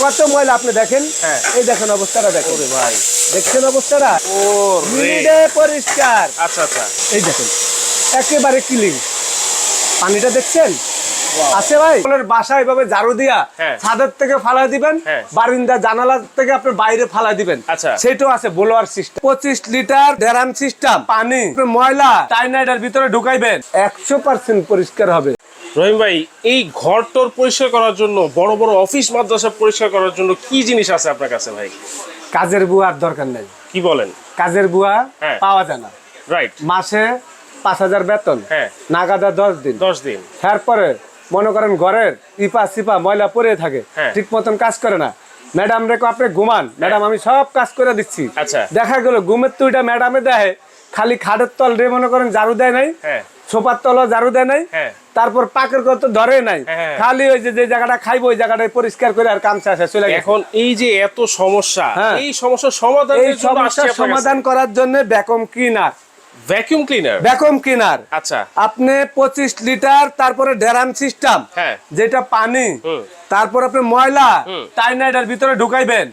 কত ময়লা আপনি দেখেন? হ্যাঁ। এই দেখেন অবস্থাটা দেখেন। ভাই। দেখছেন অবস্থাটা? ও পরিষ্কার। আচ্ছা আচ্ছা। এই দেখেন একেবারে ক্লিন পানিটা দেখছেন? আছে ভাই? আপনার বাসা এভাবে ঝাড়ু দিয়া হ্যাঁ। ছাদের থেকে ফালা দিবেন হ্যাঁ। বারিন্দা জানালা থেকে আপনি বাইরে ফালা দিবেন। আচ্ছা। সেটাও আছে বোলোয়ার সিস্টেম পঁচিশ লিটার ড্যারাম সিস্টেম পানি ময়লা টাইনাইডার ভিতরে ঢুকাইবেন। একশো পার্সেন্ট পরিষ্কার হবে। রহিম ভাই এই ঘর টর পরিষ্কার করার জন্য বড় বড় অফিস মাদ্রাসা পরিষ্কার করার জন্য কি জিনিস আছে আপনার কাছে ভাই? কাজের বুয়ার দরকার নেই। কি বলেন? কাজের বুয়া হ্যাঁ। পাওয়া যায় না। রাইট মাসে পাঁচ হাজার বেতন হ্যাঁ। নাগাদা দশ দিন। দশ দিন। তারপরে মনে করেন ঘরের ইপা সিপা ময়লা পরে থাকে হ্যাঁ। ঠিক মতন কাজ করে না। ম্যাডাম রেখো আপনি ঘুমান। ম্যাডাম আমি সব কাজ করে দিচ্ছি। আচ্ছা। দেখা গেল ঘুমের তুইটা ম্যাডামে দেয়। খালি খাটের তল রে মনে করেন ঝাড়ু দেয় নাই। হ্যাঁ। সোফার তল ঝাড়ু দেয় নাই হ্যাঁ। তারপর পাকের কত ধরে নাই হ্যাঁ। খালি ওই যে জায়গাটা খাইবো ওই জায়গাটায় পরিষ্কার করে আর কাম শেষ চলে এখন এই যে এত সমস্যা হ্যাঁ। এই সমস্যার সমাধান এই সমস্যার সমাধান করার জন্য vacuum cleaner vacuum cleaner vacuum cleaner আচ্ছা আপনি পঁচিশ লিটার তারপরে ড্যারাম সিস্টেম হ্যাঁ। যেটা পানি। তারপর আপনি ময়লা। টাইনাইডার ভিতরে ঢুকাইবেন।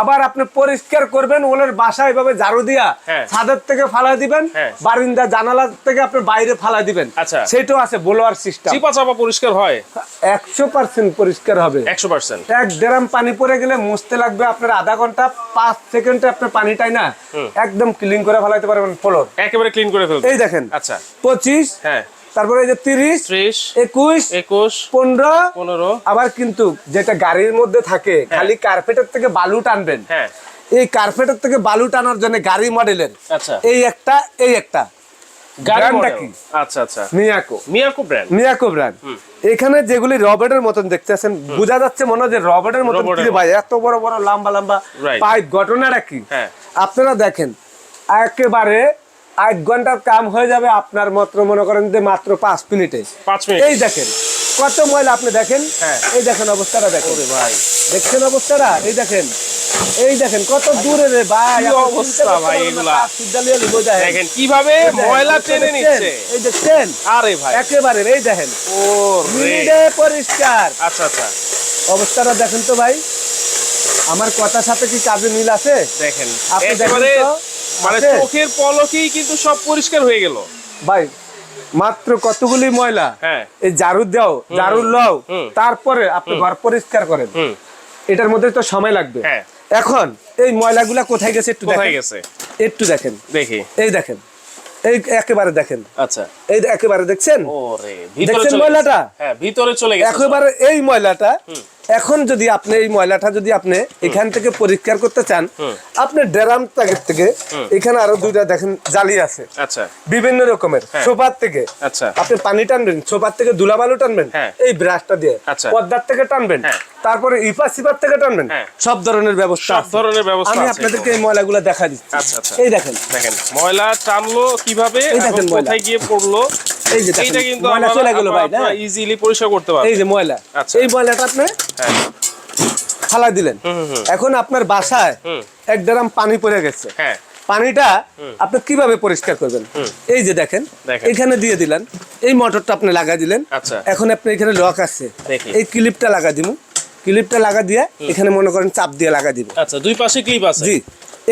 আবার আপনি পরিষ্কার করবেন ওলের বাসায় এভাবে ঝাড়ু দিয়া হ্যাঁ। ছাদের থেকে ফালা দিবেন হ্যাঁ। বারিন্দা জানালা থেকে আপনি বাইরে ফালা দিবেন। আচ্ছা। সেটাও আছে বোলোয়ার সিস্টেম। চিপা চাপা পরিষ্কার হয়? একশো পার্সেন্ট পরিষ্কার হবে। একশো পার্সেন্ট। এক ড্রাম পানি পড়ে গেলে মুছতে লাগবে আপনার আধা ঘণ্টা পাঁচ সেকেন্ডে আপনার পানিটাই না একদম ক্লিন করে ফেলাইতে পারবেন ফ্লোর একেবারে ক্লিন করে ফেলতে। এই দেখেন আচ্ছা। পঁচিশ হ্যাঁ। তারপরে যে তিরিশ ত্রিশ একুশ একুশ পনেরো পনেরো। আবার কিন্তু যেটা গাড়ির মধ্যে থাকে খালি কার্পেটের থেকে বালু টানবেন। হ্যাঁ। এই কার্পেটের থেকে বালু টানার জন্য গাড়ি মডেলের আচ্ছা। এই একটা এই একটা। ব্র্যান্ডটা কি? আচ্ছা আচ্ছা। Miyako Miyako brand Miyako brand এখানে যেগুলি রবার্টের মতন দেখতে আছেন বোঝা যাচ্ছে মনে হয় যে রবার্টের মতন কি ভাই এত বড় বড় লম্বা লম্বা পাইপ ঘটনাটা কি? হ্যাঁ। আপনারা দেখেন একেবারে এক ঘণ্টার কাম হয়ে যাবে আপনার মাত্র মনে করেন যে মাত্র পাঁচ মিনিটে। পাঁচ মিনিট। এই দেখেন কত ময়লা আপনি দেখেন? হ্যাঁ। এই দেখেন অবস্থাটা দেখেন। ভাই। দেখছেন অবস্থাটা? এই দেখেন এই দেখেন কত দূরে রে ভাই। অবস্থা ভাই এগুলা? দেখেন। কীভাবে ময়লা টেনে নিচ্ছে। এই দেখছেন আরে ভাই। একেবারে এই দেখেন। ও রে পরিষ্কার। আচ্ছা আচ্ছা। অবস্থাটা দেখেন তো ভাই। আমার কথার সাথে কি কাজে মিল আছে? দেখেন আপনি দেখেন তো, মানে চোখের পলকেই কিন্তু সব পরিষ্কার হয়ে গেল। ভাই মাত্র কতগুলি ময়লা? হ্যাঁ। এই ঝাড়ু দাও ঝাড়ু লও তারপরে আপনি ঘর পরিষ্কার করেন। এটার মধ্যে তো সময় লাগবে। হ্যাঁ। এখন এই ময়লাগুলা কোথায় গেছে একটু কোথায় গেছে? একটু দেখেন। দেখি। এই দেখেন। এই একেবারে দেখেন। আচ্ছা। এই একেবারে দেখছেন? ও রে ভিতরে দেখছেন চলে ময়লাটা? হ্যাঁ ভিতরে চলে গেছে। একেবারে এই ময়লাটা এখন যদি আপনি এই ময়লাটা যদি আপনি এখান থেকে পরিষ্কার করতে চান আপনি ড্রাম প্যাকেট থেকে এখানে আরও দুইটা দেখেন জালি আছে। আচ্ছা। বিভিন্ন রকমের। সোপার সোফার থেকে আচ্ছা। আপনি পানি টানবেন সোপার থেকে ধুলাবালু টানবেন হ্যাঁ। এই ব্রাশটা দিয়ে পদ্মার পর্দার থেকে টানবেন। হ্যাঁ। তারপরে ইপা সিপার থেকে টানবেন? হ্যাঁ। সব ধরনের ব্যবস্থা সব ধরনের ব্যবস্থা আমি আপনাদেরকে এই ময়লাগুলো দেখা দিচ্ছি। আচ্ছা, আচ্ছা। এই দেখেন। দেখেন ময়লা টানলো কীভাবে। কোথায় গিয়ে পড়ল? এই যে এইটা কিন্তু ময়লা চলে গেল ভাই না? ইজিলি পরিষ্কার করতে পারবে এই যে ময়লা। আচ্ছা। এই ময়লাটা আপনি হ্যাঁ। ফালা দিলেন। এখন আপনার বাসায়। এক ড্রাম পানি পড়ে গেছে। হ্যাঁ। পানিটা আপনি কীভাবে পরিষ্কার করবেন? এই যে দেখেন। এখানে দিয়ে দিলেন। এই মোটরটা আপনি লাগা দিলেন। আচ্ছা। এখন আপনি এখানে লক আছে। এই ক্লিপটা লাগা দিব ক্লিপটা লাগা দিয়ে এখানে মনে করেন চাপ দিয়ে লাগা দিব। আচ্ছা দুই পাশে ক্লিপ আছে? জি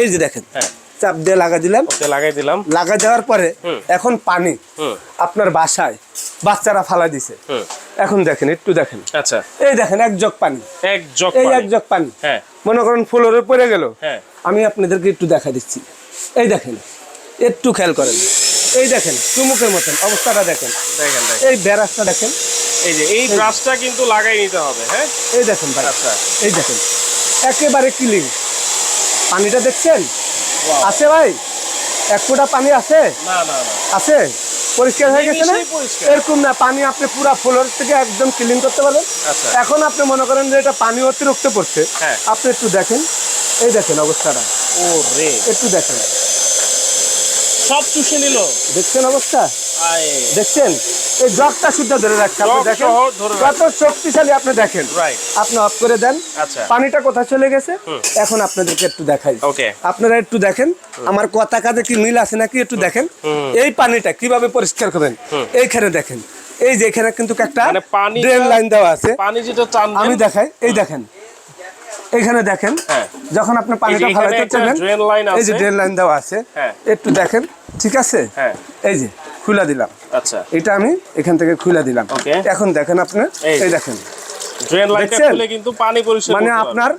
এই যে দেখেন হ্যাঁ। চাপ দিয়ে লাগা দিলাম। লাগাই দিলাম। লাগা দেওয়ার পরে এখন পানি আপনার বাসায় বাচ্চারা ফালা দিছে। এখন দেখেন একটু দেখেন। আচ্ছা। এই দেখেন এক জগ পানি। এক জগ এই এক জগ পানি। হ্যাঁ। মনে করেন ফ্লোরে পড়ে গেল। হ্যাঁ। আমি আপনাদেরকে একটু দেখা দিচ্ছি। এই দেখেন একটু খেয়াল করেন। এই দেখেন চুমুকের মতন অবস্থাটা দেখেন। এই ব্যারাসটা দেখেন। এই যে এই ব্রাশটা কিন্তু লাগাই নিতে হবে হ্যাঁ? এই দেখেন ভাই। আচ্ছা। এই দেখেন। একেবারে ক্লিন পানিটা দেখছেন? আছে ভাই? এক ফোঁটা পানি আছে? না না আছে? পরিষ্কার হয়ে গেছে না? এরকম না পানি আপনি পুরো ফ্লোর থেকে একদম ক্লিন করতে পারবেন। আচ্ছা। এখন আপনি মনে করেন যে এটা পানি অতিরিক্ত পড়ছে। হ্যাঁ। আপনি একটু দেখেন। এই দেখেন অবস্থাটা। ও রে একটু দেখেন। সব চুষে নিল। দেখছেন অবস্থা? দেখছেন? এই জগটা শুদ্ধ ধরে রাখছে আপনি দেখেন? কত শক্তিশালী আপনি দেখেন। আপনি অফ করে দেন। আচ্ছা। পানিটা কোথায় চলে গেছে? এখন আপনাদেরকে একটু দেখাই। আপনারা একটু দেখেন। আমার কথা কাজে কি মিল আছে নাকি একটু দেখেন? এই পানিটা কীভাবে পরিষ্কার করবেন? এইখানে দেখেন। এই যে এখানে কিন্তু একটা মানে ড্রেন লাইন দেওয়া আছে। পানি যেটা আমি দেখাই। এই দেখেন। এখানে দেখেন। হ্যাঁ। যখন আপনি পানিটা একটা চাইবেন এই যে ড্রেন লাইন দেওয়া আছে। হ্যাঁ। একটু দেখেন। ঠিক আছে? হ্যাঁ। এই যে। খুলে দিলাম। আচ্ছা। এটা আমি এখান থেকে খুলে দিলাম। এখন দেখেন আপনি এই। দেখেন। ড্রেন লাইনটা খুলে কিন্তু পানি পরিষ্কার মানে আপনার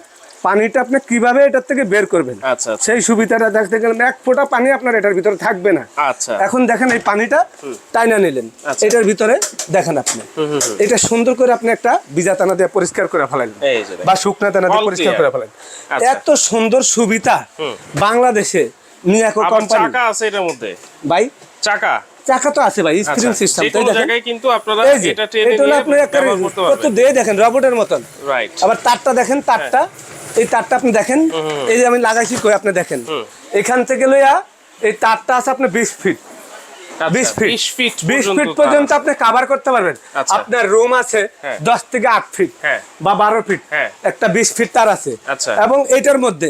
পানিটা আপনি কীভাবে এটার থেকে বের করবেন? আচ্ছা আচ্ছা। সেই সুবিধাটা দেখতে গেলে এক ফোঁটা পানি আপনার এটার ভিতরে থাকবে না। আচ্ছা। এখন দেখেন এই পানিটা টাইনা নিলেন। এটার ভিতরে দেখেন আপনি। এটা সুন্দর করে আপনি একটা বিজা টানা দিয়ে পরিষ্কার করে যে বা শুকনা টানা দিয়ে পরিষ্কার। করে ফেলেন। এত সুন্দর সুবিধা বাংলাদেশে আবার কোম্পানি। চাকা আছে এটার মধ্যে? ভাই? চাকা? চাকা তো আছে ভাই স্ক্রিন আচ্ছা। সিস্টেম যে তাই দেখেন? কিন্তু আপনারা এটা ট্রেনে এটা নিয়ে ব্যবহার করতে কত দিয়ে দেখেন রবটের মতন। রাইট আবার তারটা দেখেন তারটা এই তারটা আপনি দেখেন এই যে আমি লাগাইছি কই আপনি দেখেন। এখান থেকে লইয়া এই তারটা আছে আপনি বিশ ফিট বিশ ফিট 20 ফিট বিশ ফিট পর্যন্ত আপনি কাভার করতে পারবেন। আচ্ছা। আপনার রুম আছে হ্যাঁ। দশ থেকে আট ফিট হ্যাঁ। বা বারো ফিট হ্যাঁ। একটা বিশ ফিট তার আছে। আচ্ছা। এবং এটার মধ্যে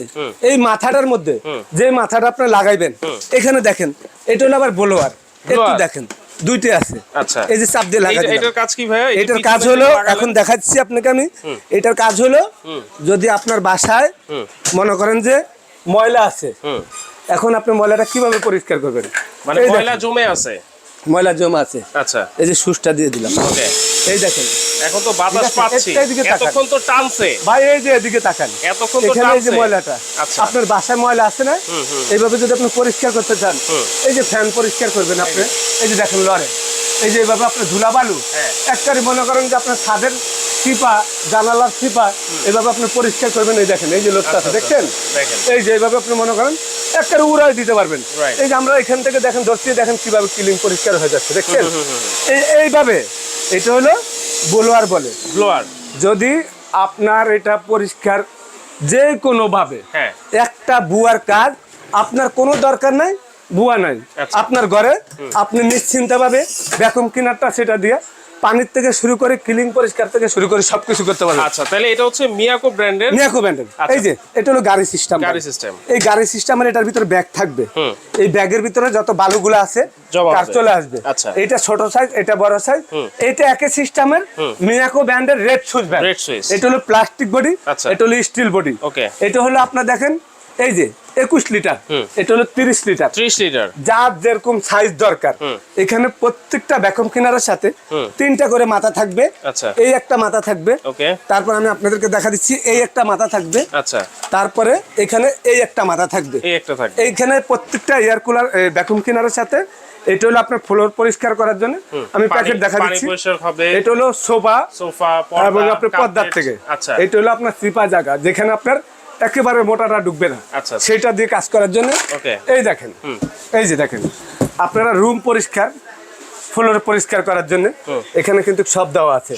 এই মাথাটার মধ্যে যে মাথাটা আপনি লাগাইবেন এখানে দেখেন এটা হলো আবার ব্লোয়ার। একটু দেখেন দুইটা আছে। আচ্ছা। এই যে চাপ দিয়ে লাগা এটার কাজ কি ভাই এটার কাজ হলো এখন দেখাচ্ছি আপনাকে আমি। এটার কাজ হলো যদি আপনার বাসায় মনে করেন যে ময়লা আছে এখন আপনি ময়লাটা কীভাবে পরিষ্কার করবেন? মানে ময়লা জমে আছে। ময়লা জমা আছে। আচ্ছা। এই যে সুসটা দিয়ে দিলাম। ওকে। এই দেখেন। এখন তো বাতাস পাচ্ছি। এতক্ষণ তো টানছে। ভাই এই যে এদিকে তাকান। এতক্ষণ তো টানছে এই যে ময়লাটা। আচ্ছা। আপনার বাসায় ময়লা আছে না? এইভাবে যদি আপনি পরিষ্কার করতে চান এই যে ফ্যান পরিষ্কার করবেন আপনি। এই যে। দেখেন লরে এই যে এইভাবে আপনি ধুলা বালু হ্যাঁ। একটারে মনে করেন যে আপনার ছাদের সিপা জানালার সিপা এইভাবে আপনি পরিষ্কার করবেন এই দেখেন এই যে লোকটা আছে আচ্ছা, দেখছেন? এই যে এইভাবে আপনি মনে করেন একটারে উড়াই দিতে পারবেন। এই যে আমরা এখান থেকে দেখেন দর্শিয়ে দেখেন কীভাবে ক্লিন পরিষ্কার হয়ে যাচ্ছে দেখছেন? এইভাবে এটা হলো বোলোয়ার বলে। ব্লোয়ার যদি আপনার এটা পরিষ্কার যে কোনো ভাবে হ্যাঁ। একটা বুয়ার কাজ আপনার কোনো দরকার নাই বুয়া নাই। আচ্ছা। আপনার ঘরে আপনি নিশ্চিন্ত ভাবে ভ্যাকুম ক্লিনারটা সেটা দিয়ে পানির থেকে শুরু করে ক্লিন পরিষ্কার থেকে শুরু করে সবকিছু করতে পারবেন আচ্ছা তাহলে এটা হচ্ছে মিয়াকো ব্র্যান্ডের মিয়াকো ব্যান্ডেল আচ্ছা। এই যে এটা হলো গাড়ি সিস্টেম গাড়ি সিস্টেম এই গাড়ি সিস্টেমের এটার ভিতরে ব্যাগ থাকবে হুম। এই ব্যাগের ভিতরে যত বালুগুলো আছে কার চলে আসবে আচ্ছা। এটা ছোট সাইজ এটা বড় সাইজ এটা একই সিস্টেমের মিয়াকো ব্র্যান্ডের red switch bag Red switch। এটা হলো প্লাস্টিক বডি আচ্ছা। এটা হলো স্টিল বডি Okay. এটা হলো আপনার দেখেন এই যে একুশ লিটার। এটা হলো তিরিশ লিটার। ত্রিশ লিটার। যার যেরকম সাইজ দরকার। এখানে প্রত্যেকটা ভ্যাকুম ক্লিনারের সাথে তিনটা করে মাথা থাকবে। আচ্ছা। এই একটা মাথা থাকবে। ওকে। তারপর আমি আপনাদেরকে দেখা দিচ্ছি এই একটা মাথা থাকবে। আচ্ছা। তারপরে এখানে এই একটা মাথা থাকবে। এই একটা থাকবে। এইখানে প্রত্যেকটা এয়ার কুলার ভ্যাকুম ক্লিনারের সাথে এটা হলো আপনার ফ্লোর পরিষ্কার করার জন্য। আমি প্যাকেট দেখা দিচ্ছি। এটা হলো সোফা সোফা এবং আপনার পর্দার থেকে। আচ্ছা। এটা হলো আপনার সিপা জায়গা। যেখানে আপনার একেবারে মোটাটা ডুববে না। আচ্ছা, আচ্ছা। সেটা দিয়ে কাজ করার জন্য এই দেখেন এই যে দেখেন আপনারা রুম পরিষ্কার ফ্লোর পরিষ্কার করার জন্য এখানে কিন্তু সব দেওয়া আছে।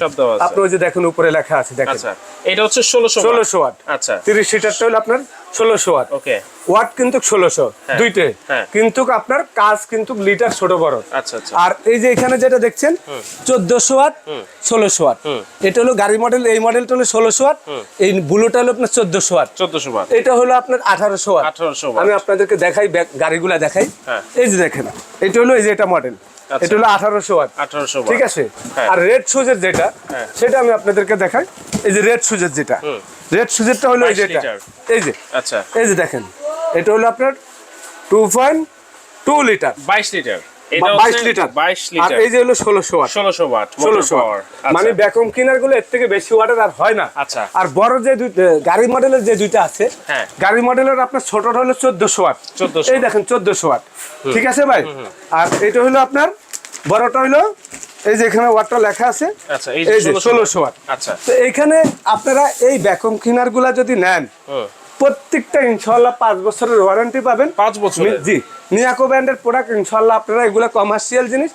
আপনি ওই যে দেখেন উপরে লেখা আছে দেখেন। আচ্ছা এটা হচ্ছে ষোলোশো ষোলোশো ওয়াট। আচ্ছা। তিরিশ সিটারটা হলো আপনার ষোলোশো ওয়াট। ওকে। ওয়াট কিন্তু ষোলোশো দুইটে। হ্যাঁ। কিন্তু আপনার কাজ কিন্তু লিটার ছোট বড়। আচ্ছা আচ্ছা। আর এই যে এখানে যেটা দেখছেন চোদ্দশো ওয়াট ষোলোশো ওয়াট। এটা হলো গাড়ি মডেল এই মডেলটা হলো ষোলোশো ওয়াট। এই ব্লুটা হলো আপনার চোদ্দশো ওয়াট। চোদ্দশো বার এটা হলো আপনার আঠারোশো ওয়াট। 1800 watt। আমি আপনাদেরকে দেখাই গাড়িগুলা দেখাই। হ্যাঁ। এই যে দেখেন এটা হলো এই যে এটা মডেল। এটা হলো আঠারোশো ওয়াট। আঠারোশো ঠিক আছে? হ্যাঁ। আর রেড সুজের যেটা হ্যাঁ। সেটা আমি আপনাদেরকে দেখাই। এই যে রেড সুজের যেটা। রেড সুজেরটা হলো এই 22 যেটা। এই যে। আচ্ছা। এই যে দেখেন এটা হলো আপনার টু পয়েন্ট টু লিটার বাইশ লিটার। লিটার। আর এই যে হলো ওয়াট। ওয়াট পাওয়ার মানে ক্লিনারগুলো এর থেকে বেশি ওয়াটের আর হয় না। আচ্ছা। আর বড় যে গাড়ি মডেলের যে দুইটা আছে হ্যাঁ। গাড়ি মডেলের আপনার ছোটটা হলো চোদ্দশো ওয়াট। 1400 এই দেখেন ওয়াট। ঠিক আছে ভাই? আর এটা হলো আপনার বড়টা হলো এই যে এখানে ওয়াটটা লেখা আছে আচ্ছা, এই যে 1600 ওয়াট। আচ্ছা। তো এইখানে আপনারা এই ভ্যাকুম ক্লিনারগুলা যদি নেন। প্রত্যেকটা ইনশাল্লাহ পাঁচ বছরের ওয়ারেন্টি পাবেন। পাঁচ বছর জি নিয়াকো ব্র্যান্ডের প্রোডাক্ট ইনশাল্লাহ আপনারা এগুলো কমার্শিয়াল জিনিস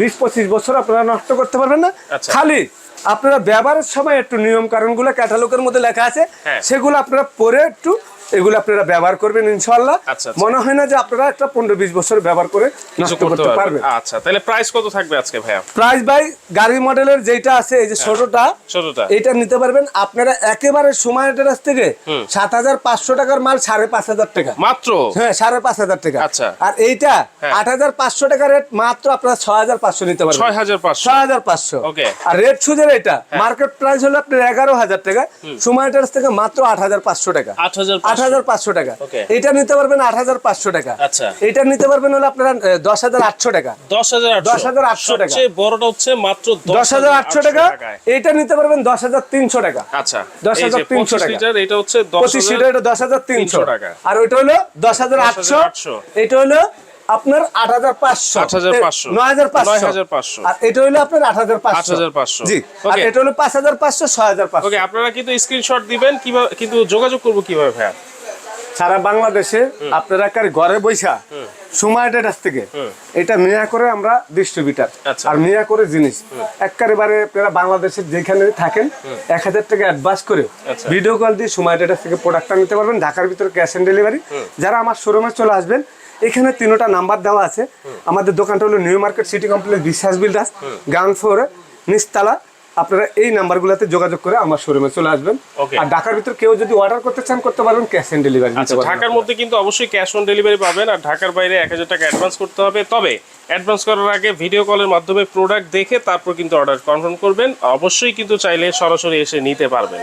বিশ পঁচিশ বছর আপনারা নষ্ট করতে পারবেন না। আচ্ছা। খালি আপনারা ব্যবহারের সময় একটু নিয়ম কারণগুলো ক্যাটালগের মধ্যে লেখা আছে হ্যাঁ। সেগুলো আপনারা পরে একটু এগুলো আপনারা ব্যবহার করবেন ইনশাল্লাহ আচ্ছা, আচ্ছা। মনে হয় না যে আপনারা একটা পনেরো বিশ বছর ব্যবহার করে নষ্ট করতে পারবেন। আচ্ছা তাহলে প্রাইস কত থাকবে আজকে ভাইয়া? প্রাইস ভাই গাড়ি মডেলের যেটা আছে এই যে ছোটটা ছোটটা। এটা নিতে পারবেন। আপনারা একেবারে সময় কাছ থেকে সাত হাজার পাঁচশো টাকার মাল সাড়ে পাঁচ হাজার টাকা। মাত্র? হ্যাঁ সাড়ে পাঁচ হাজার টাকা। আচ্ছা। আর এইটা হ্যাঁ। আট হাজার পাঁচশো টাকা রেট মাত্র আপনারা ছয় হাজার পাঁচশো নিতে পারবেন। ছয় হাজার পাঁচশো। ছয় হাজার পাঁচশো। আর রেট সুজের এটা মার্কেট প্রাইস হলো আপনার এগারো হাজার টাকা সময় থেকে মাত্র আট হাজার পাঁচশো টাকা আট হাজার পাঁচশো টাকা এটা নিতে পারবেন আট হাজার পাঁচশো টাকা আচ্ছা। এটা নিতে পারবেন হলো আপনারা দশ হাজার আটশো টাকা দশ হাজার দশ হাজার আটশো টাকা। বড়টা হচ্ছে মাত্র দশ হাজার আটশো টাকা এটা নিতে পারবেন দশ হাজার তিনশো টাকা আচ্ছা দশ হাজার তিনশো টাকা। এটা হচ্ছে পঁচিশ লিটার এটা দশ হাজার তিনশো টাকা। আর ওইটা হলো দশ হাজার আটশো 10,800 এটা হলো আপনার আট হাজার পাঁচশো। 8,500 নয় হাজার পাঁচশো। 9,500 আর এটা হলো আপনার আট হাজার পাঁচশো। 8,500 জি। আর এটা হলো পাঁচ হাজার পাঁচশো ছয় হাজার পাঁচশো। ওকে আপনারা কিন্তু স্ক্রিনশট দিবেন কীভাবে কিন্তু যোগাযোগ করব কীভাবে ভাইয়া? সারা বাংলাদেশে আপনারা কার ঘরে বৈশা সময়টার কাছ থেকে। এটা মিয়া করে আমরা ডিস্ট্রিবিউটার আচ্ছা। আর মিয়া করে জিনিস। একেবারে আপনারা বাংলাদেশের যেখানে থাকেন এক হাজার টাকা অ্যাডভান্স করে আচ্ছা। ভিডিও কল দিয়ে সময়টার কাছ থেকে প্রোডাক্টটা নিতে পারবেন। ঢাকার ভিতরে ক্যাশ অন ডেলিভারি যারা আমার শোরুমে চলে আসবেন এখানে তিনোটা নাম্বার দেওয়া আছে। আমাদের দোকানটা হলো new market city complex Biswas builders ground ফ্লোরে নিচতলা। আপনারা এই নাম্বারগুলোতে যোগাযোগ করে আমার শোরুমে চলে আসবেন। আর ঢাকার ভিতরে কেউ যদি অর্ডার করতে চান করতে পারবেন ক্যাশ অন ডেলিভারি আচ্ছা ঢাকার মধ্যে কিন্তু অবশ্যই ক্যাশ অন ডেলিভারি পাবেন আর ঢাকার বাইরে এক হাজার টাকা অ্যাডভান্স করতে হবে। তবে অ্যাডভান্স করার আগে ভিডিও কলের মাধ্যমে প্রোডাক্ট দেখে তারপর কিন্তু অর্ডার কনফার্ম করবেন। অবশ্যই কিন্তু চাইলে সরাসরি এসে নিতে পারবেন।